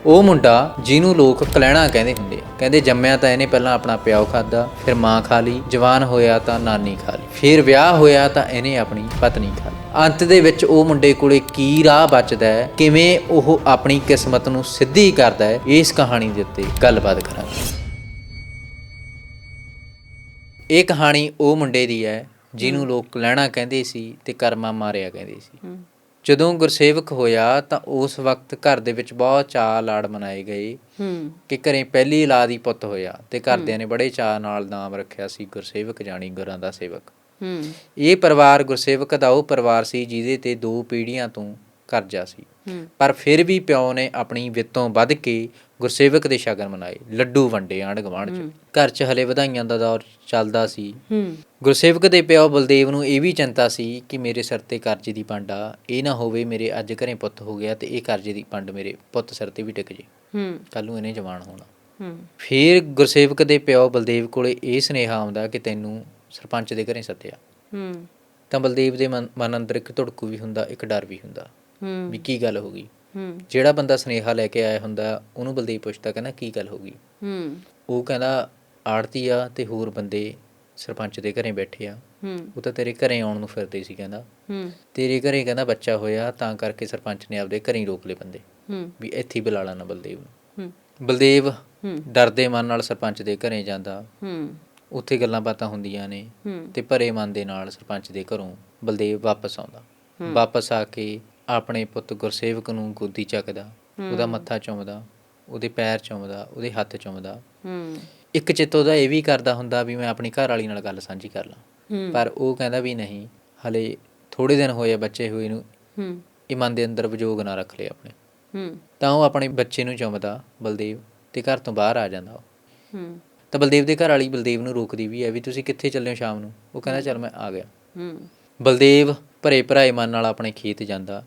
ਉਹ ਮੁੰਡਾ ਜਿਹਨੂੰ ਲੋਕ ਕਲੈਣਾ ਕਹਿੰਦੇ ਹੁੰਦੇ ਆ। ਕਹਿੰਦੇ ਜੰਮਿਆ ਤਾਂ ਇਹਨੇ ਪਹਿਲਾਂ ਆਪਣਾ ਪਿਓ ਖਾਦਾ ਫਿਰ ਮਾਂ ਖਾ ਲਈ, ਜਵਾਨ ਹੋਇਆ ਤਾਂ ਨਾਨੀ ਖਾ ਲਈ, ਫਿਰ ਵਿਆਹ ਹੋਇਆ ਤਾਂ ਇਹਨੇ ਆਪਣੀ ਪਤਨੀ ਖਾ ਲਈ। ਅੰਤ ਦੇ ਵਿੱਚ ਉਹ ਮੁੰਡੇ ਕੋਲੇ ਕੀ ਰਾਹ ਬਚਦਾ ਹੈ, ਕਿਵੇਂ ਉਹ ਆਪਣੀ ਕਿਸਮਤ ਨੂੰ ਸਿੱਧੀ ਕਰਦਾ ਹੈ, ਇਸ ਕਹਾਣੀ ਦੇ ਉੱਤੇ ਗੱਲਬਾਤ ਕਰਾਂਗੇ। ਇਹ ਕਹਾਣੀ ਉਹ ਮੁੰਡੇ ਦੀ ਹੈ ਜਿਹਨੂੰ ਲੋਕ ਕਲੈਣਾ ਕਹਿੰਦੇ ਸੀ ਤੇ ਕਰਮਾ ਮਾਰਿਆ ਕਹਿੰਦੇ ਸੀ। ਜਦੋਂ ਗੁਰਸੇਵਕ ਹੋਇਆ ਤਾਂ ਉਸ ਵਕਤ ਘਰ ਦੇ ਵਿੱਚ ਬਹੁਤ ਚਾਅ ਲਾੜ ਮਨਾਏ ਗਏ ਹੂੰ। ਕਿ ਘਰੇ ਪਹਿਲੀ ਔਲਾਦ ਹੀ ਪੁੱਤ ਹੋਇਆ ਤੇ ਘਰਦਿਆਂ ਨੇ ਬੜੇ ਚਾਅ ਨਾਲ ਨਾਮ ਰੱਖਿਆ ਸੀ ਗੁਰਸੇਵਕ ਜਾਣੀ ਗੁਰਾਂ ਦਾ ਸੇਵਕ। ਹੂੰ। ਇਹ ਪਰਿਵਾਰ ਗੁਰਸੇਵਕ ਦਾ ਉਹ ਪਰਿਵਾਰ ਸੀ ਜਿਹਦੇ ਤੇ ਦੋ ਪੀੜ੍ਹੀਆਂ ਤੋਂ ਕਰਜ਼ਾ ਸੀ। ਪਰ ਫਿਰ ਵੀ ਪਿਓ ਨੇ ਆਪਣੀ ਵਿੱਤੋਂ ਵੱਧ ਕੇ ਗੁਰਸੇਵਕ ਦੇ ਸ਼ਗਨ ਮਨਾਏ। ਲੱਡੂ ਵੰਡੇ ਆਂਢ ਗੁਆਂਢ ਚ। ਘਰ 'ਚ ਹਲੇ ਵਧਾਈਆਂ ਦਾ ਦੌਰ ਚੱਲਦਾ ਸੀ। ਗੁਰਸੇਵਕ ਦੇ ਪਿਓ ਬਲਦੇਵ ਨੂੰ ਇਹ ਵੀ ਚਿੰਤਾ ਸੀ ਕਿ ਮੇਰੇ ਸਿਰ ਤੇ ਕਰਜ਼ੇ ਦੀ ਪੰਡ ਇਹ ਨਾ ਹੋਵੇ ਮੇਰੇ ਅੱਜ ਘਰੇ ਪੁੱਤ ਹੋ ਗਿਆ ਤੇ ਇਹ ਕਰਜ਼ੇ ਦੀ ਪੰਡ ਮੇਰੇ ਪੁੱਤ ਸਿਰ ਤੇ ਵੀ ਟਿਕ ਜੇ। ਕੱਲ ਨੂੰ ਇਹਨੇ ਜਵਾਨ ਹੋਣਾ। ਫਿਰ ਗੁਰਸੇਵਕ ਦੇ ਪਿਓ ਬਲਦੇਵ ਕੋਲੇ ਇਹ ਸੁਨੇਹਾ ਆਉਂਦਾ ਕਿ ਤੈਨੂੰ ਸਰਪੰਚ ਦੇ ਘਰੇ ਸੱਦਿਆ। ਤਾਂ ਬਲਦੇਵ ਦੇ ਮਨ ਅੰਦਰ ਇੱਕ ਧੜਕੂ ਵੀ ਹੁੰਦਾ ਇੱਕ ਡਰ ਵੀ ਹੁੰਦਾ। ਵੀ ਕੀ ਗੱਲ ਹੋ ਗਈ? ਹੂੰ। ਜਿਹੜਾ ਬੰਦਾ ਸੁਨੇਹਾ ਲੈ ਕੇ ਆਇਆ ਹੁੰਦਾ ਉਹਨੂੰ ਬਲਦੇਵ ਪੁੱਛਦਾ ਕਹਿੰਦਾ ਕੀ ਗੱਲ ਹੋ ਗਈ? ਹੂੰ। ਉਹ ਕਹਿੰਦਾ ਆੜਤੀ ਆ ਤੇ ਹੋਰ ਬੰਦੇ ਸਰਪੰਚ ਦੇ ਘਰੇ ਬੈਠੇ ਆ। ਹੂੰ। ਉਹ ਤਾਂ ਤੇਰੇ ਘਰੇ ਆਉਣ ਨੂੰ ਫਿਰਦੇ ਸੀ ਕਹਿੰਦਾ। ਹੂੰ। ਤੇਰੇ ਘਰੇ ਕਹਿੰਦਾ ਬੱਚਾ ਹੋਇਆ ਤਾਂ ਕਰਕੇ ਸਰਪੰਚ ਨੇ ਆਪਦੇ ਘਰੇ ਰੋਕ ਲਏ ਬੰਦੇ। ਹੂੰ। ਵੀ ਇੱਥੇ ਬੁਲਾ ਲੈਣਾ ਬਲਦੇਵ ਨੂੰ। ਹੂੰ। ਬਲਦੇਵ ਹੂੰ। ਡਰਦੇ ਮਨ ਨਾਲ ਸਰਪੰਚ ਦੇ ਘਰੇ ਜਾਂਦਾ। ਹੂੰ। ਉੱਥੇ ਗੱਲਾਂ ਬਾਤਾਂ ਹੁੰਦੀਆਂ ਨੇ। ਤੇ ਭਰੇ ਮਨ ਦੇ ਨਾਲ ਸਰਪੰਚ ਦੇ ਘਰੋਂ ਬਲਦੇਵ ਵਾਪਸ ਆਉਂਦਾ। ਵਾਪਸ ਆ ਕੇ ਆਪਣੇ ਪੁੱਤ ਗੁਰਸੇਵਕ ਨੂੰ ਗੋਦੀ ਚੱਕਦਾ ਉਹਦਾ ਮੱਥਾ ਚੁੰਮਦਾ ਉਹਦੇ ਪੈਰ ਚੁੰਮਦਾ ਉਹਦੇ ਹੱਥ ਚੁੰਮਦਾ। ਹੂੰ। ਇੱਕ ਚਿੱਤ ਉਹਦਾ ਇਹ ਵੀ ਕਰਦਾ ਹੁੰਦਾ ਵੀ ਮੈਂ ਆਪਣੀ ਘਰ ਵਾਲੀ ਨਾਲ ਗੱਲ ਸਾਂਝੀ ਕਰ ਲਾਂ। ਪਰ ਉਹ ਕਹਿੰਦਾ ਵੀ ਨਹੀਂ ਹਲੇ ਥੋੜੇ ਦਿਨ ਹੋਏ ਆ ਬੱਚੇ ਹੋਏ ਨੂੰ ਹੂੰ। ਇਹ ਮਨ ਦੇ ਅੰਦਰ ਵਿਜੋਗ ਨਾ ਰੱਖ ਲਏ ਆਪਣੇ। ਹੂੰ। ਤਾਂ ਉਹ ਆਪਣੇ ਬੱਚੇ ਨੂੰ ਚੁੰਮਦਾ ਬਲਦੇਵ ਤੇ ਘਰ ਤੋਂ ਬਾਹਰ ਆ ਜਾਂਦਾ ਉਹ। ਹੂੰ। ਤਾਂ ਬਲਦੇਵ ਦੇ ਘਰ ਵਾਲੀ ਬਲਦੇਵ ਨੂੰ ਰੋਕਦੀ ਵੀ ਹੈ ਵੀ ਤੁਸੀਂ ਕਿੱਥੇ ਚੱਲੇ ਹੋ ਸ਼ਾਮ ਨੂੰ? ਉਹ ਕਹਿੰਦਾ ਚੱਲ ਮੈਂ ਆ ਗਿਆ। ਹੂੰ। ਬਲਦੇਵ ਭਰੇ ਭਰਾਏ ਮਨ ਨਾਲ ਆਪਣੇ ਖੇਤ ਜਾਂਦਾ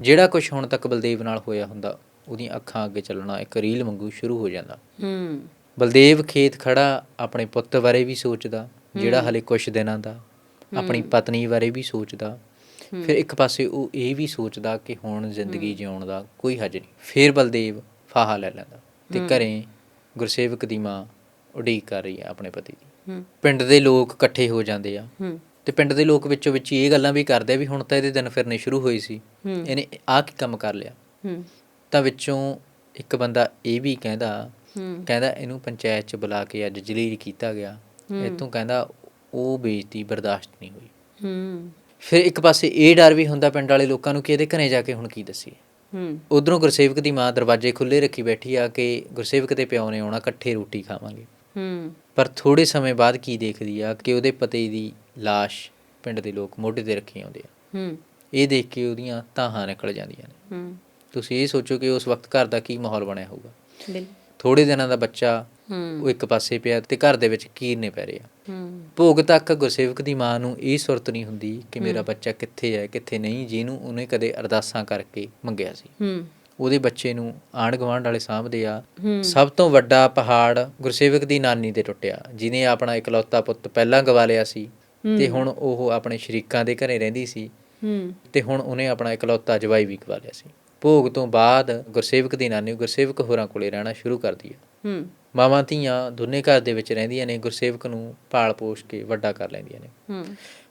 ਜਿਹੜਾ ਕੁਝ ਹੁਣ ਤੱਕ ਬਲਦੇਵ ਨਾਲ ਹੋਇਆ ਹੁੰਦਾ ਉਹਦੀਆਂ ਅੱਖਾਂ ਅੱਗੇ ਚੱਲਣਾ ਇੱਕ ਰੀਲ ਵਾਂਗੂ ਸ਼ੁਰੂ ਹੋ ਜਾਂਦਾ। ਹੂੰ। ਬਲਦੇਵ ਖੇਤ ਖੜਾ ਆਪਣੇ ਪੁੱਤ ਬਾਰੇ ਵੀ ਸੋਚਦਾ ਜਿਹੜਾ ਹਲੇ ਕੁਝ ਦਿਨਾਂ ਦਾ ਆਪਣੀ ਪਤਨੀ ਬਾਰੇ ਵੀ ਸੋਚਦਾ। ਫਿਰ ਇੱਕ ਪਾਸੇ ਉਹ ਇਹ ਵੀ ਸੋਚਦਾ ਕਿ ਹੁਣ ਜ਼ਿੰਦਗੀ ਜਿਉਣ ਦਾ ਕੋਈ ਹੱਜ ਨਹੀਂ। ਫਿਰ ਬਲਦੇਵ ਫਾਹਾ ਲੈ ਲੈਂਦਾ ਤੇ ਘਰੇ ਗੁਰਸੇਵਕ ਦੀ ਮਾਂ ਉਡੀਕ ਕਰ ਰਹੀ ਹੈ ਆਪਣੇ ਪਤੀ ਦੀ। ਪਿੰਡ ਦੇ ਲੋਕ ਇਕੱਠੇ ਹੋ ਜਾਂਦੇ ਆ। ਤੇ ਪਿੰਡ ਦੇ ਲੋਕ ਵਿੱਚੋਂ ਵਿੱਚ ਇਹ ਗੱਲਾਂ ਵੀ ਕਰਦੇ ਆ ਵੀ ਹੁਣ ਤਾਂ ਇਹਦੇ ਦਿਨ ਫਿਰਨੇ ਸ਼ੁਰੂ ਹੋਏ ਸੀ। ਇਹਨੇ ਆਹ ਕੀ ਕੰਮ ਕਰ ਲਿਆ? ਤਾਂ ਵਿੱਚੋਂ ਇੱਕ ਬੰਦਾ ਇਹ ਵੀ ਕਹਿੰਦਾ ਕਹਿੰਦਾ ਇਹਨੂੰ ਪੰਚਾਇਤ 'ਚ ਬੁਲਾ ਕੇ ਅੱਜ ਜਲੀਲ ਕੀਤਾ ਗਿਆ। ਇਤੋਂ ਕਹਿੰਦਾ ਉਹ ਬੇਇੱਜ਼ਤੀ ਬਰਦਾਸ਼ਤ ਨਹੀਂ ਹੋਈ। ਹੂੰ। ਫਿਰ ਇੱਕ ਪਾਸੇ ਇਹ ਡਰ ਵੀ ਹੁੰਦਾ ਪਿੰਡ ਵਾਲੇ ਲੋਕਾਂ ਨੂੰ ਕਿ ਇਹਦੇ ਘਰੇ ਜਾ ਕੇ ਹੁਣ ਕੀ ਦੱਸੀਏ। ਹੂੰ। ਉਧਰੋਂ ਗੁਰਸੇਵਕ ਦੀ ਮਾਂ ਦਰਵਾਜ਼ੇ ਖੁੱਲੇ ਰੱਖੀ ਬੈਠੀ ਆ ਕਿ ਗੁਰਸੇਵਕ ਦੇ ਪਿਓ ਨੇ ਆਉਣਾ ਇਕੱਠੇ ਰੋਟੀ ਖਾਵਾਂਗੇ। ਹੂੰ। ਪਰ ਥੋੜੇ ਸਮੇਂ ਬਾਅਦ ਕੀ ਦੇਖਦੀ ਆ ਕਿ ਉਹਦੇ ਪਤੀ ਦੀ ਲਾਸ਼ ਪਿੰਡ ਦੇ ਲੋਕ ਮੋਢੇ ਤੇ ਰੱਖੀ ਆਉਂਦੇ ਆ ਹੂੰ। ਇਹ ਦੇਖ ਕੇ ਉਹਦੀਆਂ ਤਾਹਾਂ ਨਿਕਲ ਜਾਂਦੀਆਂ ਨੇ। ਹੂੰ। ਤੁਸੀਂ ਇਹ ਸੋਚੋ ਕਿ ਉਸ ਵਕਤ ਘਰ ਦਾ ਕੀ ਮਾਹੌਲ ਬਣਿਆ ਹੋਊਗਾ। ਥੋੜੇ ਦਿਨਾਂ ਦਾ ਬੱਚਾ ਹੂੰ। ਉਹ ਇੱਕ ਪਾਸੇ ਪਿਆ ਤੇ ਘਰ ਦੇ ਵਿੱਚ ਕੀਰਨੇ ਪੈ ਰਹੇ ਆ। ਹੂੰ। ਭੋਗ ਤੱਕ ਗੁਰਸੇਵਕ ਦੀ ਮਾਂ ਨੂੰ ਇਹ ਸੁਰਤ ਨਹੀਂ ਹੁੰਦੀ ਕਿ ਮੇਰਾ ਬੱਚਾ ਕਿੱਥੇ ਹੈ ਕਿੱਥੇ ਨਹੀਂ ਜਿਹਨੂੰ ਉਹਨੇ ਕਦੇ ਅਰਦਾਸਾਂ ਕਰਕੇ ਮੰਗਿਆ ਸੀ। ਹੂੰ। ਉਹਦੇ ਬੱਚੇ ਨੂੰ ਆਂਢ ਗੁਆਂਢ ਵਾਲੇ ਸਾਂਭਦੇ ਆ। ਸਭ ਤੋਂ ਵੱਡਾ ਪਹਾੜ ਗੁਰਸੇਵਕ ਦੀ ਨਾਨੀ ਤੇ ਟੁੱਟਿਆ ਜਿਨੇ ਆਪਣਾ ਇਕਲੌਤਾ ਪੁੱਤ ਪਹਿਲਾਂ ਗਵਾ ਲਿਆ ਸੀ। ਤੇ ਹੁਣ ਉਹ ਆਪਣੇ ਸ਼ਰੀਕਾਂ ਦੇ ਘਰੇ ਰਹਿੰਦੀ ਸੀ। ਤੇ ਹੁਣ ਉਹਨੇ ਆਪਣਾ ਇਕਲੌਤਾ ਜਵਾਈ ਵੀ ਗਵਾ ਲਿਆ ਸੀ। ਭੋਗ ਤੋਂ ਬਾਅਦ ਗੁਰਸੇਵਕ ਦੀ ਨਾਨੀ ਗੁਰਸੇਵਕ ਹੋਰਾਂ ਕੋਲੇ ਰਹਿਣਾ ਸ਼ੁਰੂ ਕਰਦੀ ਹੈ ਹੂੰ। ਮਾਵਾਂ ਧੀਆਂ ਦੋਨੇ ਘਰ ਦੇ ਵਿੱਚ ਰਹਿੰਦੀਆਂ ਨੇ ਗੁਰਸੇਵਕ ਨੂੰ ਪਾਲ ਪੋਸ਼ ਕੇ ਵੱਡਾ ਕਰ ਲੈਂਦੀਆਂ ਨੇ। ਹੂੰ।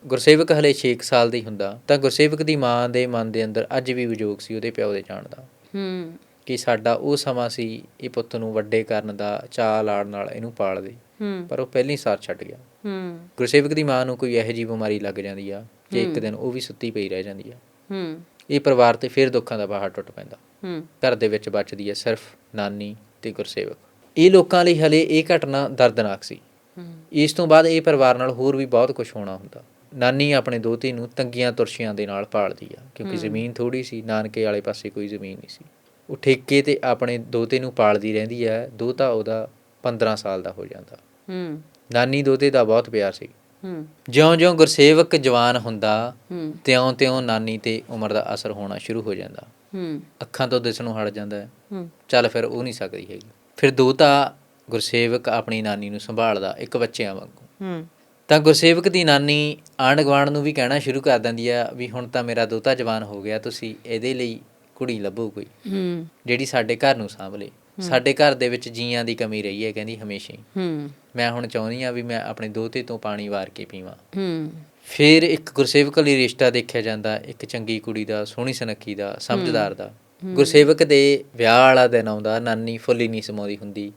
ਗੁਰਸੇਵਕ ਹਲੇ 6 ਸਾਲ ਦੀ ਹੁੰਦਾ ਤਾਂ ਗੁਰਸੇਵਕ ਦੀ ਮਾਂ ਦੇ ਮਨ ਦੇ ਅੰਦਰ ਅੱਜ ਵੀ ਵਿਜੋਗ ਸੀ ਉਹਦੇ ਪਿਓ ਦੇ ਜਾਣ ਦਾ। ਹੂੰ। ਕਿ ਸਾਡਾ ਉਹ ਸਮਾਂ ਸੀ ਇਹ ਪੁੱਤ ਨੂੰ ਵੱਡੇ ਕਰਨ ਦਾ ਚਾਅ ਲਾੜ ਨਾਲ ਇਹਨੂੰ ਪਾਲਦੇ ਹੂੰ ਪਰ ਉਹ ਪਹਿਲੀ ਸਾਰ ਛੱਡ ਗਿਆ। ਹੂੰ। ਗੁਰਸੇਵਕ ਦੀ ਮਾਂ ਨੂੰ ਕੋਈ ਇਹੋ ਜਿਹੀ ਬਿਮਾਰੀ ਲੱਗ ਜਾਂਦੀ ਆ ਕਿ ਇੱਕ ਦਿਨ ਉਹ ਵੀ ਸੁੱਤੀ ਪਈ ਰਹਿ ਜਾਂਦੀ ਆ। ਹੂੰ। ਇਹ ਪਰਿਵਾਰ ਤੇ ਫਿਰ ਦੁੱਖਾਂ ਦਾ ਪਹਾੜ ਟੁੱਟ ਪੈਂਦਾ। ਹੂੰ। ਘਰ ਦੇ ਵਿੱਚ ਬਚਦੀ ਹੈ ਸਿਰਫ ਨਾਨੀ ਤੇ ਗੁਰਸੇਵਕ। ਇਹ ਲੋਕਾਂ ਲਈ ਹਲੇ ਇਹ ਘਟਨਾ ਦਰਦਨਾਕ ਸੀ। ਹੂੰ। ਇਸ ਤੋਂ ਬਾਅਦ ਇਹ ਪਰਿਵਾਰ ਨਾਲ ਹੋਰ ਵੀ ਬਹੁਤ ਕੁਝ ਹੋਣਾ ਹੁੰਦਾ। ਨਾਨੀ ਆਪਣੇ ਦੋਤੀ ਨੂੰ ਤੰਗੀਆਂ ਤੁਰਸ਼ੀਆਂ ਦੇ ਨਾਲ ਪਾਲਦੀ ਆ ਕਿਉਂਕਿ ਜ਼ਮੀਨ ਥੋੜੀ ਸੀ ਨਾਨਕੇ ਵਾਲੇ ਪਾਸੇ ਕੋਈ ਜ਼ਮੀਨ ਨਹੀਂ ਸੀ। ਉਹ ਠੇਕੇ ਤੇ ਆਪਣੇ ਦੋਤੇ ਨੂੰ ਪਾਲਦੀ ਰਹਿੰਦੀ ਹੈ ਦੋਤਾ ਉਹਦਾ 15 ਸਾਲ ਦਾ ਹੋ ਜਾਂਦਾ। ਹੂੰ। ਨਾਨੀ ਦੋਤੇ ਦਾ ਬਹੁਤ ਪਿਆਰ ਸੀ। ਹੂੰ। ਜਿਉਂ-ਜਿਉਂ ਗੁਰਸੇਵਕ ਜਵਾਨ ਹੁੰਦਾ ਹੂੰ। ਤਿਉਂ-ਤਿਉਂ ਨਾਨੀ ਤੇ ਉਮਰ ਦਾ ਅਸਰ ਹੋਣਾ ਸ਼ੁਰੂ ਹੋ ਜਾਂਦਾ। ਹੂੰ। ਅੱਖਾਂ ਤੋਂ ਦਿਸਣੋਂ ਹਟ ਜਾਂਦਾ ਹੈ। ਹੂੰ। ਚੱਲ ਫਿਰ ਉਹ ਨਹੀਂ ਸਕਦੀ ਹੈਗੀ। ਫਿਰ ਦੋਤਾ ਗੁਰਸੇਵਕ ਆਪਣੀ ਨਾਨੀ ਨੂੰ ਸੰਭਾਲਦਾ ਇੱਕ ਬੱਚਿਆਂ ਵਾਂਗੂ। ਹੂੰ। ਤਾਂ ਗੁਰਸੇਵਕ ਦੀ ਨਾਨੀ ਆਂਢ ਗੁਆਂਢ ਨੂੰ ਵੀ ਕਹਿਣਾ ਸ਼ੁਰੂ ਕਰ ਦਿੰਦੀ ਆ ਵੀ ਹੁਣ ਤਾਂ ਮੇਰਾ ਦੋਤਾ ਜਵਾਨ ਹੋ ਗਿਆ ਤੁਸੀਂ ਇਹਦੇ ਲਈ ਕੁੜੀ ਲੱਭੋ ਕੋਈ। ਹੂੰ। ਜਿਹੜੀ ਸਾਡੇ ਘਰ ਨੂੰ ਸਾਂਭ ਲੇ। ਸਾਡੇ ਘਰ ਦੇ ਵਿੱਚ ਜੀਆਂ ਦੀ ਕਮੀ ਰਹੀ ਹੈ ਕਹਿੰਦੀ ਹਮੇਸ਼ਾ ਹੀ। ਹੂੰ। ਮੈਂ ਹੁਣ ਚਾਹੁੰਦੀ ਆ ਵੀ ਮੈਂ ਆਪਣੇ ਦੋਤੇ ਤੋਂ ਪਾਣੀ ਵਾਰ ਕੇ ਪੀਵਾਂ। ਹੂੰ। ਫਿਰ ਇੱਕ ਗੁਰਸੇਵਕ ਲਈ ਰਿਸ਼ਤਾ ਦੇਖਿਆ ਜਾਂਦਾ ਇੱਕ ਚੰਗੀ ਕੁੜੀ ਦਾ ਸੋਹਣੀ ਸੁਨੱਖੀ ਦਾ ਸਮਝਦਾਰ ਦਾ। ਗੁਰਸੇਵਕ ਦੇ ਵਿਆਹ ਵਾਲਾ ਦਿਨ ਆਉਂਦਾ ਨਾਨੀ ਫੁੱਲੀ ਨਹੀਂ ਸਮਾਉਂਦੀ ਹੁੰਦੀ।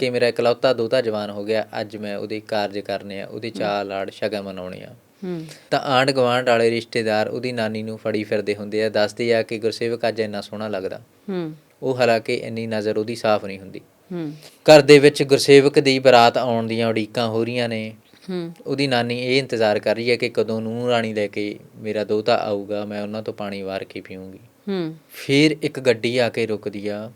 ਕਿ ਮੇਰਾ ਇਕਲੌਤਾ ਦੋਤਾ ਜਵਾਨ ਹੋ ਗਿਆ ਅੱਜ ਮੈਂ ਉਹਦੇ ਕਾਰਜ ਕਰਨੇ ਆ ਉਹਦੇ ਚਾਅ ਲਾੜ ਸ਼ਗਨ ਮਨਾਉਣੇ ਆ। ਤਾਂ ਆਂਢ ਗੁਆਂਢ ਵਾਲੇ ਰਿਸ਼ਤੇਦਾਰ ਉਹਦੀ ਨਾਨੀ ਨੂੰ ਫੜੀ ਫਿਰਦੇ ਹੁੰਦੇ ਆ ਦੱਸਦੇ ਆ ਕਿ ਗੁਰਸੇਵਕ ਅੱਜ ਇੰਨਾ ਸੋਹਣਾ ਲੱਗਦਾ। ਹੂੰ। ਉਹ ਹਾਲਾਂਕਿ ਇੰਨੀ ਨਜ਼ਰ ਉਹਦੀ ਸਾਫ਼ ਨਹੀਂ ਹੁੰਦੀ। ਹੂੰ। ਘਰ ਦੇ ਵਿੱਚ ਗੁਰਸੇਵਕ ਦੀ ਬਰਾਤ ਆਉਣ ਦੀਆਂ ਉਡੀਕਾਂ ਹੋ ਰਹੀਆਂ ਨੇ। ਹੂੰ। ਉਹਦੀ ਨਾਨੀ ਇਹ ਇੰਤਜ਼ਾਰ ਕਰ ਰਹੀ ਹੈ ਕਿ ਕਦੋਂ ਨੂੰ ਰਾਣੀ ਲੈ ਕੇ ਮੇਰਾ ਦੋਤਾ ਆਊਗਾ ਮੈਂ ਉਹਨਾਂ ਤੋਂ ਪਾਣੀ ਵਾਰ ਕੇ ਪੀਊਂਗੀ। ਹੂੰ। ਫਿਰ ਇੱਕ ਗੱਡੀ ਆ ਕੇ ਰੁਕਦੀ ਆ।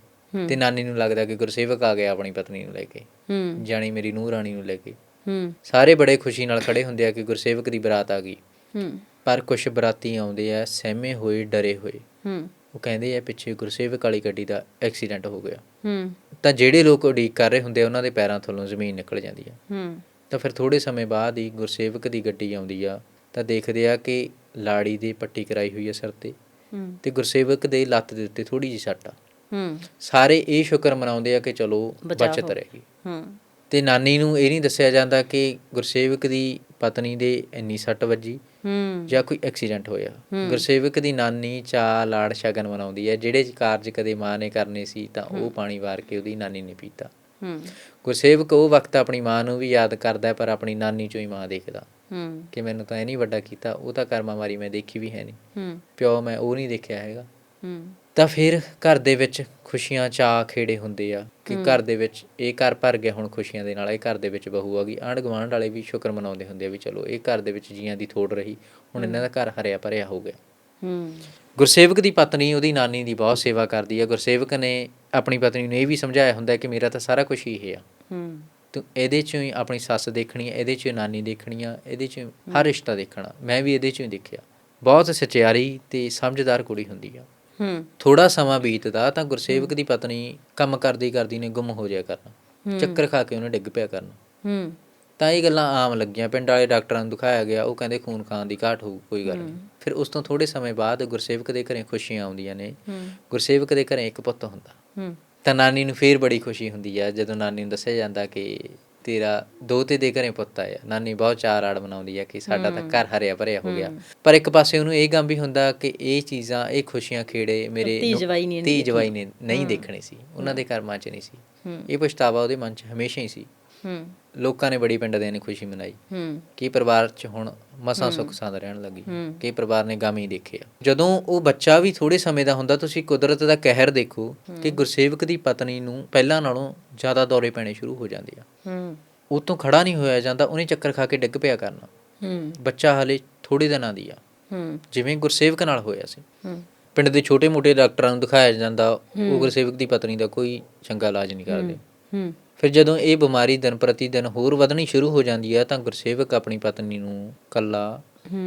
ਤੇ ਨਾਨੀ ਨੂੰ ਲੱਗਦਾ ਕਿ ਗੁਰਸੇਵਕ ਆ ਗਿਆ ਆਪਣੀ ਪਤਨੀ ਨੂੰ ਲੈ ਕੇ ਹੂੰ। ਜਾਣੀ ਮੇਰੀ ਨੂੰਹ ਰਾਣੀ ਨੂੰ ਲੈ ਕੇ। ਹੂੰ। ਸਾਰੇ ਬੜੇ ਖੁਸ਼ੀ ਨਾਲ ਖੜੇ ਹੁੰਦੇ ਆ ਕਿ ਗੁਰਸੇਵਕ ਦੀ ਬਰਾਤ ਆ ਗਈ। ਹੂੰ। ਪਰ ਕੁਝ ਬਰਾਤੀ ਆਉਂਦੇ ਆ ਸਹਿਮੇ ਹੋਏ ਡਰੇ ਹੋਏ। ਹੂੰ। ਉਹ ਕਹਿੰਦੇ ਆ ਪਿੱਛੇ ਗੁਰਸੇਵਕ ਵਾਲੀ ਗੱਡੀ ਦਾ ਐਕਸੀਡੈਂਟ ਹੋ ਗਿਆ। ਹੂੰ। ਤਾਂ ਜਿਹੜੇ ਲੋਕ ਉਡੀਕ ਕਰ ਰਹੇ ਹੁੰਦੇ ਆ ਉਹਨਾਂ ਦੇ ਪੈਰਾਂ ਥੱਲੋਂ ਜ਼ਮੀਨ ਨਿਕਲ ਜਾਂਦੀ ਆ। ਹੂੰ। ਤਾਂ ਫਿਰ ਥੋੜੇ ਸਮੇਂ ਬਾਅਦ ਹੀ ਗੁਰਸੇਵਕ ਦੀ ਗੱਡੀ ਆਉਂਦੀ ਆ ਤਾਂ ਦੇਖਦੇ ਆ ਕਿ ਲਾੜੀ ਦੀ ਪੱਟੀ ਕਰਾਈ ਹੋਈ ਹੈ ਸਿਰ ਤੇ। ਹੂੰ। ਤੇ ਗੁਰਸੇਵਕ ਦੇ ਲੱਤ ਦੇ ਉੱਤੇ ਥੋੜੀ ਜਿਹੀ ਸੱਟ ਆ। ਹੂੰ। ਸਾਰੇ ਇਹ ਸ਼ੁਕਰ ਮਨਾਉਂਦੇ ਆ ਕਿ ਚਲੋ ਬਚਾਅ ਬਚਤ ਹੋ- ਰਹੇਗੀ ਹੂੰ। ਤੇ ਨਾਨੀ ਨੂੰ ਇਹ ਨਹੀਂ ਦੱਸਿਆ ਜਾਂਦਾ ਕਿ ਗੁਰਸੇਵਕ ਦੀ ਪਤਨੀ ਦੇ ਇੰਨੀ ਸੱਟ ਵੱਜੀ। ਹੂੰ। ਜਾਂ ਕੋਈ ਐਕਸੀਡੈਂਟ ਹੋਇਆ। ਗੁਰਸੇਵਕ ਦੀ ਨਾਨੀ ਚਾ ਲਾੜ ਸ਼ਗਨ ਮਨਾਉਂਦੀ ਹੈ ਜਿਹੜੇ ਕਾਰਜ ਕਦੇ ਮਾਂ ਨੇ ਕਰਨੇ ਸੀ ਤਾਂ ਉਹ ਪਾਣੀ ਵਾਰ ਕੇ ਉਹਦੀ ਨਾਨੀ ਨੇ ਪੀਤਾ। ਹੂੰ। ਗੁਰਸੇਵਕ ਉਹ ਵਕਤ ਆਪਣੀ ਮਾਂ ਨੂੰ ਵੀ ਯਾਦ ਕਰਦਾ ਪਰ ਆਪਣੀ ਨਾਨੀ ਚੋਂ ਹੀ ਮਾਂ ਦੇਖਦਾ। ਹੂੰ। ਕਿ ਮੈਨੂੰ ਤਾਂ ਇਹ ਨਹੀਂ ਵੱਡਾ ਕੀਤਾ ਉਹ ਤਾਂ ਕਰਮਾਂ ਮਾਰੀ ਮੈਂ ਦੇਖੀ ਵੀ ਹੈ ਨਹੀਂ। ਹੂੰ। ਪਿਓ ਮੈਂ ਉਹ ਨਹੀਂ ਦੇਖਿਆ ਹੈਗਾ। ਹੂੰ। ਤਾਂ ਫਿਰ ਘਰ ਦੇ ਵਿੱਚ ਖੁਸ਼ੀਆਂ ਚਾਅ ਖੇੜੇ ਹੁੰਦੇ ਆ। ਕਿ ਘਰ ਦੇ ਵਿੱਚ ਇਹ ਘਰ ਭਰ ਗਿਆ ਹੁਣ ਖੁਸ਼ੀਆਂ ਦੇ ਨਾਲ ਇਹ ਘਰ ਦੇ ਵਿੱਚ ਬਹੂ ਆ ਗਈ। ਆਂਢ ਗੁਆਂਢ ਵਾਲੇ ਵੀ ਸ਼ੁਕਰ ਮਨਾਉਂਦੇ ਹੁੰਦੇ ਆ ਵੀ ਚਲੋ ਇਹ ਘਰ ਦੇ ਵਿੱਚ ਜੀਆਂ ਦੀ ਥੋੜ ਰਹੀ ਹੁਣ ਇਹਨਾਂ ਦਾ ਘਰ ਹਰਿਆ ਭਰਿਆ ਹੋ ਗਿਆ ਹੂੰ। ਗੁਰਸੇਵਕ ਦੀ ਪਤਨੀ ਉਹਦੀ ਨਾਨੀ ਦੀ ਬਹੁਤ ਸੇਵਾ ਕਰਦੀ ਹੈ ਗੁਰਸੇਵਕ ਨੇ ਆਪਣੀ ਪਤਨੀ ਨੂੰ ਇਹ ਵੀ ਸਮਝਾਇਆ ਹੁੰਦਾ ਕਿ ਮੇਰਾ ਤਾਂ ਸਾਰਾ ਕੁਝ ਹੀ ਇਹ ਆ। ਹੂੰ। ਤੂੰ ਇਹਦੇ ਚੋਂ ਹੀ ਆਪਣੀ ਸੱਸ ਦੇਖਣੀ ਹੈ ਇਹਦੇ ਚੋਂ ਨਾਨੀ ਦੇਖਣੀ ਆ ਇਹਦੇ ਚੋਂ ਹਰ ਰਿਸ਼ਤਾ ਦੇਖਣਾ। ਮੈਂ ਵੀ ਇਹਦੇ ਚੋਂ ਹੀ ਦੇਖਿਆ। ਬਹੁਤ ਸਚਿਆਰੀ ਤੇ ਸਮਝਦਾਰ ਕੁੜੀ ਹੁੰਦੀ ਆ। ਹੂੰ। ਥੋੜਾ ਸਮਾਂ ਬੀਤਦਾ ਤਾਂ ਗੁਰਸੇਵਕ ਦੀ ਪਤਨੀ ਕੰਮ ਕਰਦੀ ਕਰਦੀ ਨੇ ਗੁੰਮ ਹੋ ਜਾਇਆ ਕਰਨਾ। ਚੱਕਰ ਖਾ ਕੇ ਉਹਨੇ ਡਿੱਗ ਪਿਆ ਕਰਨਾ। ਹੂੰ। ਤਾਂ ਇਹ ਗੱਲਾਂ ਆਮ ਲੱਗੀਆਂ। ਪਿੰਡ ਵਾਲੇ ਡਾਕਟਰਾਂ ਨੂੰ ਦਿਖਾਇਆ ਗਿਆ ਉਹ ਕਹਿੰਦੇ ਖੂਨ ਖਾਨ ਦੀ ਘਾਟ ਹੋਊ ਕੋਈ ਗੱਲ ਨਹੀਂ। ਫਿਰ ਉਸ ਤੋਂ ਥੋੜੇ ਸਮੇਂ ਬਾਅਦ ਗੁਰਸੇਵਕ ਦੇ ਘਰੇ ਖੁਸ਼ੀਆਂ ਆਉਂਦੀਆਂ ਨੇ। ਹੂੰ। ਗੁਰਸੇਵਕ ਦੇ ਘਰੇ ਇੱਕ ਪੁੱਤ ਹੁੰਦਾ। ਹੂੰ। ਤਾਂ ਨਾਨੀ ਨੂੰ ਫੇਰ ਬੜੀ ਖੁਸ਼ੀ ਹੁੰਦੀ ਆ ਜਦੋਂ ਨਾਨੀ ਨੂੰ ਦੱਸਿਆ ਜਾਂਦਾ ਕਿ ਤੇਰਾ ਦੋਤੇ ਦੇ ਘਰੇ ਪੁੱਤ ਆਇਆ। ਨਾਨੀ ਬਹੁਤ ਚਾਰ ਆੜ ਮਨਾਉਂਦੀ ਆ ਕਿ ਸਾਡਾ ਤਾਂ ਘਰ ਹਰਿਆ ਭਰਿਆ ਹੋ ਗਿਆ। ਪਰ ਇੱਕ ਪਾਸੇ ਉਹਨੂੰ ਇਹ ਗਮ ਵੀ ਹੁੰਦਾ ਕਿ ਇਹ ਚੀਜ਼ਾਂ ਇਹ ਖੁਸ਼ੀਆਂ ਖੇੜੇ ਮੇਰੇ ਨੂੰ- ਜਵਾਈ ਨੇ ਨਹੀਂ ਦੇਖਣੇ ਸੀ। ਉਹਨਾਂ ਦੇ ਕਰਮਾਂ 'ਚ ਨਹੀਂ ਸੀ। ਇਹ ਪਛਤਾਵਾ ਉਹਦੇ ਮਨ 'ਚ ਹਮੇਸ਼ਾ ਹੀ ਸੀ। ਹੂੰ। ਲੋਕਾਂ ਨੇ ਬੜੀ ਪਿੰਡ ਦੇ ਨੇ ਖੁਸ਼ੀ ਮਨਾਈ। ਹੂੰ। ਕਿ ਪਰਿਵਾਰ 'ਚ ਹੁਣ ਮਸਾਂ ਸੁੱਖ ਸਾਂਦ ਰਹਿਣ ਲੱਗੀ। ਹੂੰ। ਕਿ ਪਰਿਵਾਰ ਨੇ ਗਮ ਹੀ ਦੇਖਿਆ। ਜਦੋਂ ਉਹ ਬੱਚਾ ਵੀ ਥੋੜੇ ਸਮੇਂ ਦਾ ਹੁੰਦਾ ਤੁਸੀਂ ਕੁਦਰਤ ਦਾ ਕਹਿਰ ਦੇਖੋ ਕਿ ਗੁਰਸੇਵਕ ਦੀ ਪਤਨੀ ਨੂੰ ਪਹਿਲਾਂ ਨਾਲੋਂ ਜ਼ਿਆਦਾ ਦੌਰੇ ਪੈਣੇ ਸ਼ੁਰੂ ਹੋ ਜਾਂਦੇ ਆ। ਹੂੰ। ਉਹ ਤੋਂ ਖੜਾ ਨਹੀਂ ਹੋਇਆ ਜਾਂਦਾ ਉਹਨੇ ਚੱਕਰ ਖਾ ਕੇ ਡਿੱਗ ਪਿਆ ਕਰਨਾ। ਹੂੰ। ਬੱਚਾ ਹਲੇ ਥੋੜੇ ਦਿਨਾਂ ਦੀ ਆ। ਹੂੰ। ਜਿਵੇਂ ਗੁਰਸੇਵਕ ਨਾਲ ਹੋਇਆ ਸੀ। ਹੂੰ। ਪਿੰਡ ਦੇ ਛੋਟੇ-ਮੋਟੇ ਡਾਕਟਰਾਂ ਨੂੰ ਦਿਖਾਇਆ ਜਾਂਦਾ ਉਹ ਗੁਰਸੇਵਕ ਦੀ ਪਤਨੀ ਦਾ ਕੋਈ ਚੰਗਾ ਇਲਾਜ ਨਹੀਂ ਕਰਦੇ। ਹੂੰ। ਫਿਰ ਜਦੋਂ ਇਹ ਬਿਮਾਰੀ ਦਿਨ ਪ੍ਰਤੀ ਦਿਨ ਹੋਰ ਵਧਣੀ ਸ਼ੁਰੂ ਹੋ ਜਾਂਦੀ ਹੈ ਤਾਂ ਗੁਰਸੇਵਕ ਆਪਣੀ ਪਤਨੀ ਨੂੰ ਕੱਲਾ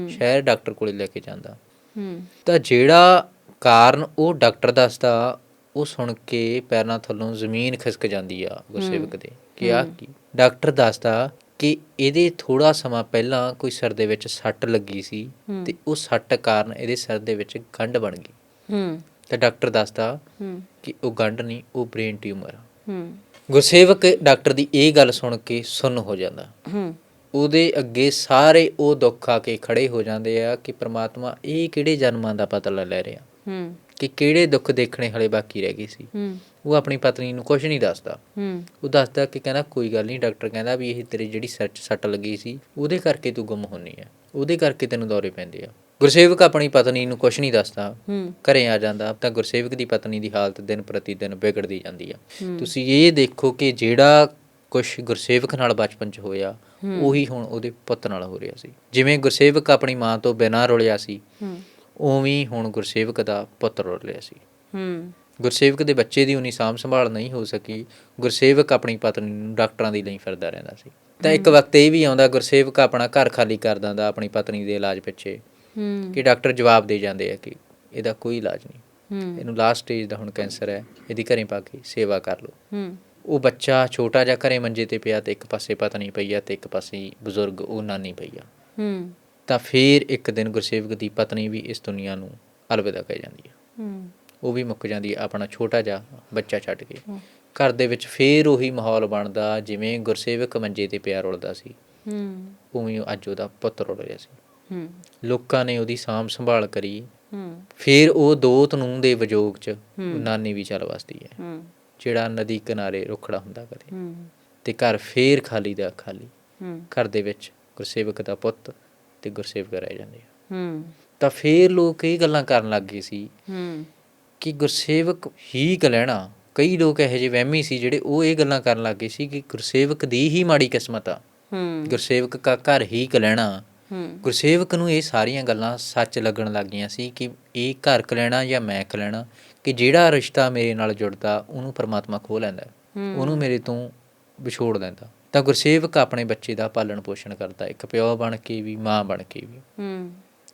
ਸ਼ਹਿਰ ਡਾਕਟਰ ਕੋਲੇ ਲੈ ਕੇ ਜਾਂਦਾ। ਹੂੰ। ਤਾਂ ਜਿਹੜਾ ਕਾਰਨ ਉਹ ਡਾਕਟਰ ਦੱਸਦਾ ਉਹ ਸੁਣ ਕੇ ਪੈਰਾਂ ਥੱਲੋਂ ਜ਼ਮੀਨ ਖਿਸਕ ਜਾਂਦੀ ਆ ਗੁਰਸੇਵਕ ਦੇ ਕਿ ਆ ਕੀ? ਡਾਕਟਰ ਦੱਸਦਾ ਕਿ ਇਹਦੇ ਥੋੜਾ ਸਮਾਂ ਪਹਿਲਾਂ ਕੋਈ ਸਿਰ ਦੇ ਵਿੱਚ ਸੱਟ ਲੱਗੀ ਸੀ। ਤੇ ਉਹ ਸੱਟ ਕਾਰਨ ਇਹਦੇ ਸਿਰ ਦੇ ਵਿੱਚ ਗੰਢ ਬਣ ਗਈ। ਹੂੰ। ਤਾਂ ਡਾਕਟਰ ਦੱਸਦਾ ਹੂੰ। ਕਿ ਉਹ ਗੰਢ ਨਹੀਂ ਉਹ ਬ੍ਰੇਨ ਟਿਊਮਰ ਆ। ਹੂੰ। ਗੁਰਸੇਵਕ ਡਾਕਟਰ ਦੀ ਇਹ ਗੱਲ ਸੁਣ ਕੇ ਸੁੰਨ ਹੋ ਜਾਂਦਾ। ਹੂੰ। ਉਹਦੇ ਅੱਗੇ ਸਾਰੇ ਉਹ ਦੁੱਖ ਆ ਕੇ ਖੜੇ ਹੋ ਜਾਂਦੇ ਆ ਕਿ ਪ੍ਰਮਾਤਮਾ ਇਹ ਕਿਹੜੇ ਜਨਮਾਂ ਦਾ ਪਤਾ ਲੈ ਰਿਹਾ। ਹੂੰ। ਕਿ ਕਿਹੜੇ ਦੁੱਖ ਦੇਖਣੇ ਹਲੇ ਬਾਕੀ ਰਹਿ ਗਏ ਸੀ। ਹੂੰ। ਉਹ ਆਪਣੀ ਪਤਨੀ ਨੂੰ ਕੁਝ ਨਹੀਂ ਦੱਸਦਾ। ਹੂੰ। ਉਹ ਦੱਸਦਾ ਕਿ ਕਹਿੰਦਾ ਕੋਈ ਗੱਲ ਨਹੀਂ ਡਾਕਟਰ ਕਹਿੰਦਾ ਵੀ ਇਹ ਤੇਰੀ ਜਿਹੜੀ 'ਚ ਸੱਟ ਲੱਗੀ ਸੀ ਉਹਦੇ ਕਰਕੇ ਤੂੰ ਗੁੰਮ ਹੋਣੀ ਹੈ ਉਹਦੇ ਕਰਕੇ ਤੈਨੂੰ ਦੌਰੇ ਪੈਂਦੇ ਆ। ਗੁਰਸੇਵਕ ਆਪਣੀ ਪਤਨੀ ਨੂੰ ਕੁਝ ਨਹੀਂ ਦੱਸਦਾ। ਹੂੰ। ਘਰੇ ਆ ਜਾਂਦਾ ਤਾਂ ਗੁਰਸੇਵਕ ਦੀ ਪਤਨੀ ਦੀ ਹਾਲਤ ਦਿਨ ਪ੍ਰਤੀ ਦਿਨ ਵਿਗੜਦੀ ਜਾਂਦੀ ਆ। ਤੁਸੀਂ ਇਹ ਦੇਖੋ ਕਿ ਜਿਹੜਾ ਕੁਝ ਗੁਰਸੇਵਕ ਨਾਲ ਬਚਪਨ 'ਚ ਹੋਇਆ ਉਹੀ ਹੁਣ ਉਹਦੇ ਪੁੱਤ ਨਾਲ ਹੋ ਰਿਹਾ ਸੀ। ਜਿਵੇਂ ਗੁਰਸੇਵਕ ਆਪਣੀ ਮਾਂ ਤੋਂ ਬਿਨਾਂ ਰੁਲਿਆ ਸੀ ਉਵੇਂ ਹੁਣ ਗੁਰਸੇਵਕ ਦਾ ਪੁੱਤ ਰੁਲ ਰਿਹਾ ਸੀ। ਹੂੰ। ਗੁਰਸੇਵਕ ਦੇ ਬੱਚੇ ਦੀ ਉਨੀ ਸਾਂਭ ਸੰਭਾਲ ਨਹੀਂ ਹੋ ਸਕੀ ਗੁਰਸੇਵਕ ਆਪਣੀ ਪਤਨੀ ਨੂੰ ਡਾਕਟਰਾਂ ਦੀ ਲਈ ਫਿਰਦਾ ਰਹਿੰਦਾ ਸੀ। ਤਾਂ ਇੱਕ ਵਕਤ ਇਹ ਵੀ ਆਉਂਦਾ ਗੁਰਸੇਵਕ ਆਪਣਾ ਘਰ ਖਾਲੀ ਕਰ ਦਿੰਦਾ ਆਪਣੀ ਪਤਨੀ ਦੇ ਇਲਾਜ ਪਿੱਛੇ। ਹੂੰ। ਕਿ ਡਾਕਟਰ ਜਵਾਬ ਦੇ ਜਾਂਦੇ ਆ ਕਿ ਇਹਦਾ ਕੋਈ ਇਲਾਜ ਨਹੀਂ। ਹੂੰ। ਇਹਨੂੰ ਲਾਸਟ ਸਟੇਜ ਦਾ ਹੁਣ ਕੈਂਸਰ ਹੈ ਇਹਦੀ ਘਰੇ ਪਾ ਕੇ ਸੇਵਾ ਕਰ ਲਓ। ਹੂੰ। ਉਹ ਬੱਚਾ ਛੋਟਾ ਜਿਹਾ ਘਰੇ ਮੰਜੇ ਤੇ ਪਿਆ ਤੇ ਇੱਕ ਪਾਸੇ ਪਤਨੀ ਪਈ ਆ ਤੇ ਇੱਕ ਪਾਸੇ ਬਜ਼ੁਰਗ ਉਹ ਨਾਨੀ ਪਈ ਆ। ਹੂੰ। ਤਾਂ ਫਿਰ ਇੱਕ ਦਿਨ ਗੁਰਸੇਵਕ ਦੀ ਪਤਨੀ ਵੀ ਇਸ ਦੁਨੀਆ ਨੂੰ ਅਲਵਿਦਾ ਕਹਿ ਜਾਂਦੀ ਹੈ ਹੂੰ। ਉਹ ਵੀ ਮੁੱਕ ਜਾਂਦੀ ਹੈ ਆਪਣਾ ਛੋਟਾ ਜਿਹਾ ਬੱਚਾ ਛੱਡ ਕੇ। ਘਰ ਦੇ ਵਿੱਚ ਫੇਰ ਉਹੀ ਮਾਹੌਲ ਬਣਦਾ ਜਿਵੇਂ ਗੁਰਸੇਵਕ ਮੰਜੇ ਤੇ ਪਿਆ ਰੁਲਦਾ ਸੀ। ਹੂੰ। ਉਵੇਂ ਅੱਜ ਉਹਦਾ ਪੁੱਤ ਰੁਲ ਰਿਹਾ ਸੀ। ਲੋਕਾਂ ਨੇ ਉਹਦੀ ਸਾਂਭ ਸੰਭਾਲ ਕਰੀ। ਫਿਰ ਉਹ ਦੋਤ ਨੂੰ ਦੇ ਵਿਜੋਗ 'ਚ ਨਾਨੀ ਵੀ ਚੱਲ ਵਸਦੀ ਹੈ। ਜਿਹੜਾ ਨਦੀ ਕਿਨਾਰੇ ਰੁਖੜਾ ਹੁੰਦਾ ਕਦੇ। ਤੇ ਘਰ ਫੇਰ ਖਾਲੀ ਦਾ ਖਾਲੀ। ਘਰ ਦੇ ਵਿੱਚ ਗੁਰਸੇਵਕ ਦਾ ਪੁੱਤ ਤੇ ਗੁਰਸੇਵਕ ਰਹਿ ਜਾਂਦੇ ਆ। ਹੂੰ। ਤਾਂ ਫੇਰ ਲੋਕ ਇਹ ਗੱਲਾਂ ਕਰਨ ਲੱਗ ਗਏ ਸੀ ਹੂੰ। ਕਿ ਗੁਰਸੇਵਕ ਹੀ ਕਲਹਿਣਾ। ਕਈ ਲੋਕ ਇਹੋ ਜਿਹੇ ਵਹਿਮੀ ਸੀ ਜਿਹੜੇ ਉਹ ਇਹ ਗੱਲਾਂ ਕਰਨ ਲੱਗ ਗਏ ਸੀ ਕਿ ਗੁਰਸੇਵਕ ਦੀ ਹੀ ਮਾੜੀ ਕਿਸਮਤ ਆ। ਹੂੰ। ਗੁਰਸੇਵਕ ਦਾ ਘਰ ਹੀ ਕਲਹਿਣਾ। ਹੂੰ ਗੁਰਸੇਵਕ ਨੂੰ ਇਹ ਸਾਰੀਆਂ ਗੱਲਾਂ ਸੱਚ ਲੱਗਣ ਲੱਗ ਗਈਆਂ ਸੀ ਕਿ ਇਹ ਘਰ ਕਲਹਿਣਾ ਜਾਂ ਮੈਂ ਕਲਹਿਣਾ ਕਿ ਜਿਹੜਾ ਰਿਸ਼ਤਾ ਮੇਰੇ ਨਾਲ ਜੁੜਦਾ, ਉਹਨੂੰ ਪਰਮਾਤਮਾ ਖੋਹ ਲੈਂਦਾ ਉਹਨੂੰ ਮੇਰੇ ਤੋਂ ਵਿਛੋੜ ਲੈਂਦਾ। ਤਾਂ ਗੁਰਸੇਵਕ ਆਪਣੇ ਬੱਚੇ ਦਾ ਪਾਲਣ ਪੋਸ਼ਣ ਕਰਦਾ, ਇੱਕ ਪਿਓ ਬਣ ਕੇ ਵੀ, ਮਾਂ ਬਣ ਕੇ ਵੀ। ਹੂੰ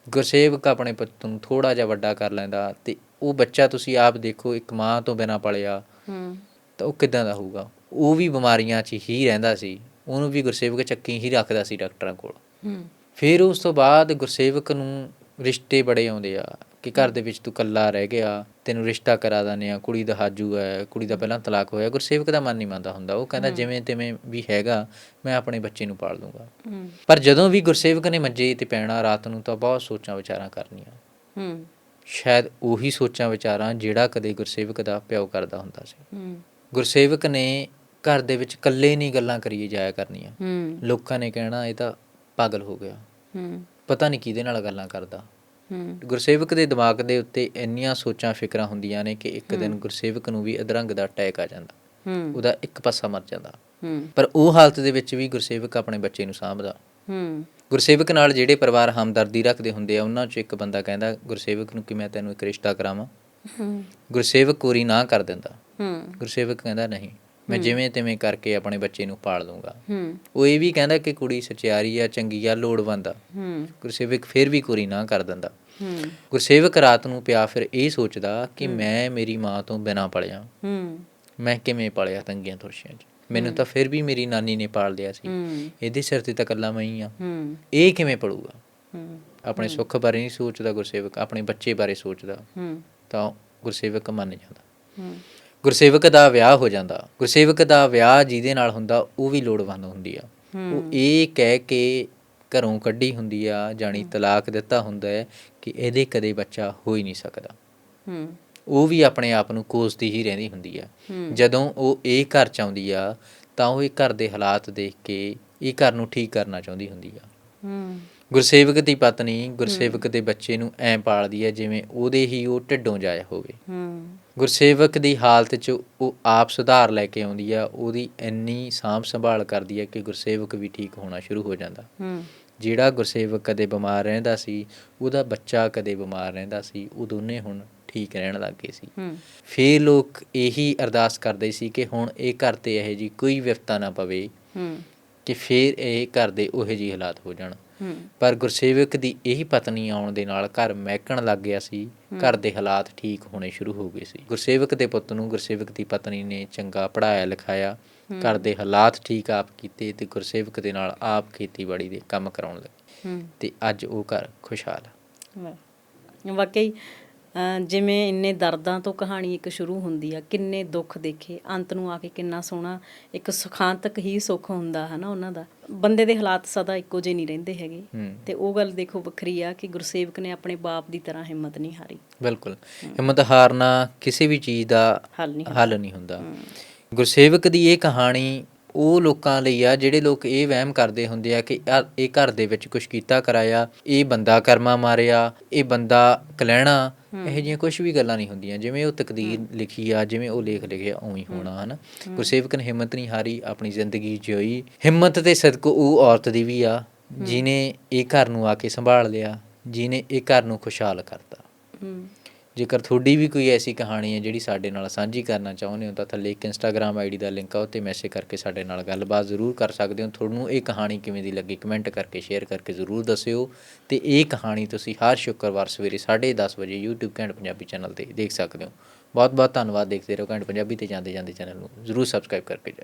ਗੁਰਸੇਵਕ ਆਪਣੇ ਪੁੱਤ ਨੂੰ ਥੋੜਾ ਜਿਹਾ ਵੱਡਾ ਕਰ ਲੈਂਦਾ ਤੇ ਉਹ ਬੱਚਾ ਤੁਸੀਂ ਆਪ ਦੇਖੋ, ਇੱਕ ਮਾਂ ਤੋਂ ਬਿਨਾ ਪਲਿਆ ਹੂੰ ਤਾਂ ਉਹ ਕਿਦਾਂ ਦਾ ਹੋਊਗਾ? ਉਹ ਵੀ ਬਿਮਾਰੀਆਂ 'ਚ ਹੀ ਰਹਿੰਦਾ ਸੀ, ਉਹਨੂੰ ਵੀ ਗੁਰਸੇਵਕ ਚੱਕੀ ਹੀ ਰੱਖਦਾ ਸੀ ਡਾਕਟਰਾਂ ਕੋਲ। ਹੂੰ ਫਿਰ ਉਸ ਤੋਂ ਬਾਅਦ ਗੁਰਸੇਵਕ ਨੂੰ ਰਿਸ਼ਤੇ ਬੜੇ ਆਉਂਦੇ ਆ ਕਿ ਘਰ ਦੇ ਵਿੱਚ ਤੂੰ ਕੱਲਾ ਰਹਿ ਗਿਆ ਤੈਨੂੰ ਰਿਸ਼ਤਾ ਕਰਾ ਦਾਨੇ ਆ ਕੁੜੀ ਦਾ ਹਾਜੂ ਹੈ ਕੁੜੀ ਦਾ ਪਹਿਲਾਂ ਤਲਾਕ ਹੋਇਆ। ਗੁਰਸੇਵਕ ਦਾ ਮਨ ਨਹੀਂ ਮੰਨਦਾ ਹੁੰਦਾ। ਉਹ ਕਹਿੰਦਾ ਜਿਵੇਂ ਤਿਵੇਂ ਵੀ ਹੈਗਾ ਮੈਂ ਆਪਣੇ ਬੱਚੇ ਨੂੰ ਪਾਲ ਦੂੰਗਾ। ਹੂੰ। ਪਰ ਜਦੋਂ ਵੀ ਗੁਰਸੇਵਕ ਨੇ ਮੰਜੇ ਤੇ ਪੈਣਾ ਰਾਤ ਨੂੰ ਤਾਂ ਬਹੁਤ ਸੋਚਾਂ ਵਿਚਾਰਾਂ ਕਰਨੀਆਂ। ਹੂੰ। ਸ਼ਾਇਦ ਉਹੀ ਸੋਚਾਂ ਵਿਚਾਰਾਂ ਜਿਹੜਾ ਕਦੇ ਗੁਰਸੇਵਕ ਦਾ ਪਿਓ ਕਰਦਾ ਹੁੰਦਾ ਸੀ। ਗੁਰਸੇਵਕ ਨੇ ਘਰ ਦੇ ਵਿੱਚ ਇਕੱਲੇ ਨਹੀਂ ਗੱਲਾਂ ਕਰੀਏ ਜਾਇਆ ਕਰਨੀਆਂ। ਲੋਕਾਂ ਨੇ ਕਹਿਣਾ ਇਹ ਤਾਂ ਪਾਗਲ ਹੋ ਗਿਆ। ਹੂੰ। ਪਤਾ ਨਹੀਂ ਕਿਹਦੇ ਨਾਲ ਗੱਲਾਂ ਕਰਦਾ। ਹੂੰ। ਗੁਰਸੇਵਕ ਦੇ ਦਿਮਾਗ ਦੇ ਉੱਤੇ ਇੰਨੀਆਂ ਸੋਚਾਂ ਫਿਕਰਾਂ ਹੁੰਦੀਆਂ ਨੇ ਕਿ ਇੱਕ ਦਿਨ ਗੁਰਸੇਵਕ ਨੂੰ ਵੀ ਅਧਰੰਗ ਦਾ ਅਟੈਕ ਆ ਜਾਂਦਾ। ਹੂੰ। ਉਹਦਾ ਇੱਕ ਪਾਸਾ ਮਰ ਜਾਂਦਾ। ਹੂੰ। ਪਰ ਉਹ ਹਾਲਤ ਦੇ ਵਿੱਚ ਵੀ ਗੁਰਸੇਵਕ ਆਪਣੇ ਬੱਚੇ ਨੂੰ ਸਾਂਭਦਾ। ਹੂੰ। ਗੁਰਸੇਵਕ ਨਾਲ ਜਿਹੜੇ ਪਰਿਵਾਰ ਹਮਦਰਦੀ ਰੱਖਦੇ ਹੁੰਦੇ ਆ ਉਹਨਾਂ 'ਚ ਇੱਕ ਬੰਦਾ ਕਹਿੰਦਾ ਗੁਰਸੇਵਕ ਨੂੰ ਕਿ ਮੈਂ ਤੈਨੂੰ ਇੱਕ ਰਿਸ਼ਤਾ ਕਰਾਵਾਂ? ਹੂੰ। ਗੁਰਸੇਵਕ ਕੋਰੀ ਨਾ ਕਰ ਦਿੰਦਾ। ਹੂੰ। ਗੁਰਸੇਵਕ ਕਹਿੰਦਾ ਨਹੀਂ ਮੈਂ ਜਿਵੇਂ ਤਿਵੇਂ ਕਰਕੇ ਆਪਣੇ ਬੱਚੇ ਨੂੰ ਪਾਲ ਲੂੰਗਾ ਹੂੰ। ਉਹ ਇਹ ਵੀ ਕਹਿੰਦਾ ਕਿ ਕੁੜੀ ਸਚਿਆਰੀ ਆ ਚੰਗੀ ਆ ਲੋੜਵੰਦ ਆ। ਹੂੰ। ਗੁਰਸੇਵਕ ਫਿਰ ਵੀ ਕੋਰੀ ਨਾ ਕਰ ਦਿੰਦਾ। ਹੂੰ। ਗੁਰਸੇਵਕ ਰਾਤ ਨੂੰ ਪਿਆ ਫਿਰ ਇਹ ਸੋਚਦਾ ਕਿ ਮੈਂ ਮੇਰੀ ਮਾਂ ਤੋਂ ਬਿਨਾਂ ਪਲਿਆ। ਹੂੰ। ਮੈਂ ਕਿਵੇਂ ਪਲਿਆ ਤੰਗੀਆਂ ਤੁਰਸ਼ੀਆਂ 'ਚ? ਮੈਨੂੰ ਤਾਂ ਫਿਰ ਵੀ ਮੇਰੀ ਨਾਨੀ ਨੇ ਪਾਲ ਲਿਆ ਸੀ। ਇਹਦੇ ਸਿਰ ਤੇ ਤਾਂ ਇਕੱਲਾ ਮੈਂ ਹੀ ਆ। ਹੂੰ। ਇਹ ਕਿਵੇਂ ਪੜੂਗਾ ਹੂੰ। ਆਪਣੇ ਸੁੱਖ ਬਾਰੇ ਨਹੀਂ ਸੋਚਦਾ ਗੁਰਸੇਵਕ ਆਪਣੇ ਬੱਚੇ ਬਾਰੇ ਸੋਚਦਾ। ਹੂੰ। ਤਾਂ ਗੁਰਸੇਵਕ ਮੰਨ ਜਾਂਦਾ। ਹੂੰ। ਗੁਰਸੇਵਕ ਦਾ ਵਿਆਹ ਹੋ ਜਾਂਦਾ ਗੁਰਸੇਵਕ ਦਾ ਵਿਆਹ ਜਿਹਦੇ ਨਾਲ ਹੁੰਦਾ ਉਹ ਵੀ ਲੋੜਵੰਦ ਹੁੰਦੀ ਆ। ਉਹ ਇਹ ਕਹਿ ਕੇ ਘਰੋਂ ਕੱਢੀ ਹੁੰਦੀ ਆ ਜਾਣੀ ਤਲਾਕ ਦਿੱਤਾ ਹੁੰਦਾ ਹੈ ਕਿ ਇਹਦੇ ਕਦੇ ਬੱਚਾ ਹੋ ਹੀ ਨਹੀਂ ਸਕਦਾ। ਹੂੰ। ਉਹ ਵੀ ਆਪਣੇ ਆਪ ਨੂੰ ਕੋਸਦੀ ਹੀ ਰਹਿੰਦੀ ਹੁੰਦੀ ਆ। ਜਦੋਂ ਉਹ ਇਹ ਘਰ ਚ ਆਉਂਦੀ ਆ ਤਾਂ ਉਹ ਇਹ ਘਰ ਦੇ ਹਾਲਾਤ ਦੇਖ ਕੇ ਇਹ ਘਰ ਨੂੰ ਠੀਕ ਕਰਨਾ ਚਾਹੁੰਦੀ ਹੁੰਦੀ ਆ। ਹੂੰ। ਗੁਰਸੇਵਕ ਦੀ ਪਤਨੀ ਗੁਰਸੇਵਕ ਦੇ ਬੱਚੇ ਨੂੰ ਐਂ ਪਾਲਦੀ ਹੈ ਜਿਵੇਂ ਉਹਦੇ ਹੀ ਉਹ ਢਿੱਡੋਂ ਜਾਇਆ ਹੋਵੇ। ਹੂੰ। ਗੁਰਸੇਵਕ ਦੀ ਹਾਲਤ 'ਚ ਉਹ ਆਪ ਸੁਧਾਰ ਲੈ ਕੇ ਆਉਂਦੀ ਆ ਉਹਦੀ ਇੰਨੀ ਸਾਂਭ ਸੰਭਾਲ ਕਰਦੀ ਹੈ ਕਿ ਗੁਰਸੇਵਕ ਵੀ ਠੀਕ ਹੋਣਾ ਸ਼ੁਰੂ ਹੋ ਜਾਂਦਾ। ਹੂੰ। ਜਿਹੜਾ ਗੁਰਸੇਵਕ ਕਦੇ ਬਿਮਾਰ ਰਹਿੰਦਾ ਸੀ ਉਹਦਾ ਬੱਚਾ ਕਦੇ ਬਿਮਾਰ ਰਹਿੰਦਾ ਸੀ ਉਹ ਦੋਨੇ ਹੁਣ ਠੀਕ ਰਹਿਣ ਲੱਗ ਗਏ ਸੀ। ਹੂੰ। ਫੇਰ ਲੋਕ ਇਹੀ ਅਰਦਾਸ ਕਰਦੇ ਸੀ ਕਿ ਹੁਣ ਇਹ ਘਰ ਤੇ ਇਹੋ ਜੀ ਕੋਈ ਵਿਪਤਾ ਨਾ ਪਵੇ ਹੂੰ। ਕਿ ਫੇਰ ਇਹ ਘਰ ਦੇ ਉਹੋ ਜਿਹੇ ਹਾਲਾਤ ਹੋ ਜਾਣ। ਪਰ ਗੁਰਸੇਵਕ ਦੀ ਇਹੀ ਪਤਨੀ ਆਉਣ ਦੇ ਨਾਲ ਘਰ ਮਹਿਕਣ ਲੱਗ ਗਿਆ ਸੀ ਘਰ ਦੇ ਹਾਲਾਤ ਠੀਕ ਹੋਣੇ ਸ਼ੁਰੂ ਹੋ ਗਏ ਸੀ। ਗੁਰਸੇਵਕ ਦੇ ਪੁੱਤ ਨੂੰ ਗੁਰਸੇਵਕ ਦੀ ਪਤਨੀ ਨੇ ਚੰਗਾ ਪੜਾਇਆ ਲਿਖਾਇਆ ਘਰ ਦੇ ਹਾਲਾਤ ਠੀਕ ਆਪ ਕੀਤੇ ਤੇ ਗੁਰਸੇਵਕ ਦੇ ਨਾਲ ਆਪ ਖੇਤੀਬਾੜੀ ਦੇ ਕੰਮ ਕਰਾਉਣ ਲੱਗੇ ਹੂੰ। ਤੇ ਅੱਜ ਉਹ ਘਰ ਖੁਸ਼ਹਾਲ ਵਾਹ। ਵਾਕਈ ਜਿਵੇਂ ਇੰਨੇ ਦਰਦਾਂ ਤੋਂ ਕਹਾਣੀ ਇੱਕ ਸ਼ੁਰੂ ਹੁੰਦੀ ਆ ਕਿੰਨੇ ਦੁੱਖ ਦੇਖੇ ਅੰਤ ਨੂੰ ਆ ਕੇ ਕਿੰਨਾ ਸੋਹਣਾ ਇੱਕ ਸੁਖਾਂਤਕ ਹੀ ਸੁੱਖ ਹੁੰਦਾ ਹੈ ਨਾ ਉਹਨਾਂ ਦਾ। ਬੰਦੇ ਦੇ ਹਾਲਾਤ ਸਦਾ ਇੱਕੋ ਜਿਹੇ ਨਹੀਂ ਰਹਿੰਦੇ ਹੈਗੇ। ਤੇ ਉਹ ਗੱਲ ਦੇਖੋ ਵੱਖਰੀ ਆ ਕਿ ਗੁਰਸੇਵਕ ਨੇ ਆਪਣੇ ਬਾਪ ਦੀ ਤਰ੍ਹਾਂ ਹਿੰਮਤ ਨਹੀਂ ਹਾਰੀ। ਬਿਲਕੁਲ। ਹਿੰਮਤ ਹਾਰਨਾ ਕਿਸੇ ਵੀ ਚੀਜ਼ ਦਾ ਹੱਲ ਨਹੀਂ ਹੁੰਦਾ। ਗੁਰਸੇਵਕ ਦੀ ਇਹ ਕਹਾਣੀ ਉਹ ਲੋਕਾਂ ਲਈ ਆ ਜਿਹੜੇ ਲੋਕ ਇਹ ਵਹਿਮ ਕਰਦੇ ਹੁੰਦੇ ਆ ਕਿ ਇਹ ਘਰ ਦੇ ਵਿੱਚ ਕੁਝ ਕੀਤਾ ਕਰਾਇਆ ਇਹ ਬੰਦਾ ਕਰਮਾ ਮਾਰਿਆ ਇਹ ਬੰਦਾ ਕਲਹਿਣਾ ਇਹ ਜਿਹੀਆਂ ਕੁਝ ਵੀ ਗੱਲਾਂ ਨਹੀਂ ਹੁੰਦੀਆਂ। ਜਿਵੇਂ ਉਹ ਤਕਦੀਰ ਲਿਖੀ ਆ ਜਿਵੇਂ ਉਹ ਲੇਖ ਲਿਖਿਆ ਉਵੇਂ ਹੀ ਹੋਣਾ ਹਨਾ? ਗੁਰਸੇਵਕ ਨੇ ਹਿੰਮਤ ਨਹੀਂ ਹਾਰੀ ਆਪਣੀ ਜ਼ਿੰਦਗੀ ਜਿਉਈ। ਹਿੰਮਤ ਤੇ ਸਦਕੋ ਉਹ ਔਰਤ ਦੀ ਵੀ ਆ ਜਿਨੇ ਇਹ ਘਰ ਨੂੰ ਆ ਕੇ ਸੰਭਾਲ ਲਿਆ ਜਿਨੇ ਇਹ ਘਰ ਨੂੰ ਖੁਸ਼ਹਾਲ ਕਰਤਾ। ਜੇਕਰ ਤੁਹਾਡੀ ਵੀ ਕੋਈ ਐਸੀ ਕਹਾਣੀ ਹੈ ਜਿਹੜੀ ਸਾਡੇ ਨਾਲ ਸਾਂਝੀ ਕਰਨਾ ਚਾਹੁੰਦੇ ਹੋ, ਤਾਂ ਥੱਲੇ ਇੱਕ ਇੰਸਟਾਗ੍ਰam ਆਈਡੀ ਦਾ ਲਿੰਕ ਆ, ਉੱਤੇ ਮੈਸੇਜ ਕਰਕੇ ਸਾਡੇ ਨਾਲ ਗੱਲਬਾਤ ਜ਼ਰੂਰ ਕਰ ਸਕਦੇ ਹੋ। ਤੁਹਾਨੂੰ ਇਹ ਕਹਾਣੀ ਕਿਵੇਂ ਦੀ ਲੱਗੀ ਕਮੈਂਟ ਕਰਕੇ ਸ਼ੇਅਰ ਕਰਕੇ ਜ਼ਰੂਰ ਦੱਸਿਓ। ਤੇ ਇਹ ਕਹਾਣੀ ਤੁਸੀਂ ਹਰ ਸ਼ੁੱਕਰਵਾਰ ਸਵੇਰੇ 10:30 ਵਜੇ YouTube ਘੈਂਟ ਪੰਜਾਬੀ ਚੈਨਲ ਤੇ ਦੇਖ ਸਕਦੇ ਹੋ। ਬਹੁਤ ਬਹੁਤ ਧੰਨਵਾਦ, ਦੇਖਦੇ ਰਹੋ ਘੈਂਟ ਪੰਜਾਬੀ ਤੇ ਜਾਂਦੇ ਜਾਂਦੇ ਚੈਨਲ ਨੂੰ। ਜ਼ਰੂਰ ਸਬਸਕ੍ਰਾਈਬ ਕਰਕੇ ਜਾਓ